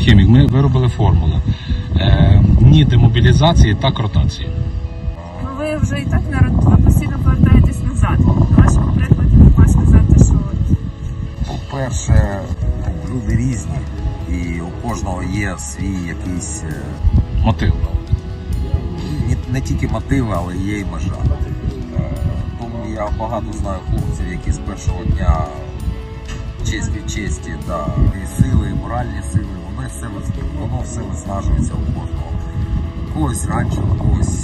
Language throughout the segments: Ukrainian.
хімік. Ми виробили формули. Е, ні демобілізації, так ротації. Ну ви вже і так не ви постійно повертаєтесь назад. На вашому прикладі можна сказати, що По-перше, ну, люди різні, і у кожного є свій якийсь е, Мотив. не, не тільки мотиви, але є і межа. Е, Тому я багато знаю хлопців, які з першого дня честь від честі, да, і сили, і моральні сили, воно все, воно все виснажується у кожного. Когось раніше, когось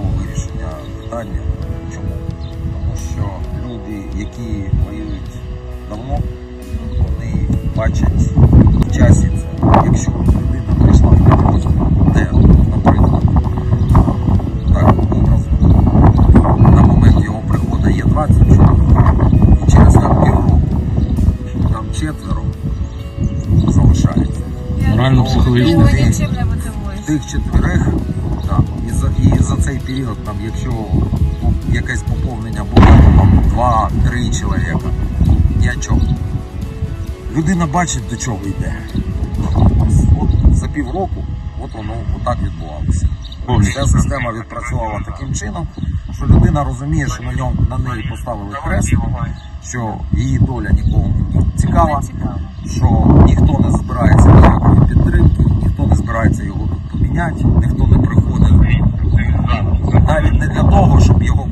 тільки вирішення питання. Чому? Тому що люди, які воюють давно, вони бачать в часі це. Якщо людина прийшла в підрозділ, де, наприклад, так образно, на момент його приходу є 20 чоловік, і через там півроку там четверо залишається. Мотивуєш. тих так, і за, цей період, там, якщо якесь поповнення було, то там два-три чоловіка, ні о чому. Людина бачить, до чого йде. От за півроку, от воно отак відбувалося. Ця система відпрацювала таким чином, що людина розуміє, що на ньому на неї поставили хрест, що її доля нікому не цікава, що ніхто не збирається ніякої підтримки, ніхто не збирається його тут поміняти, ніхто навіть не для того, щоб його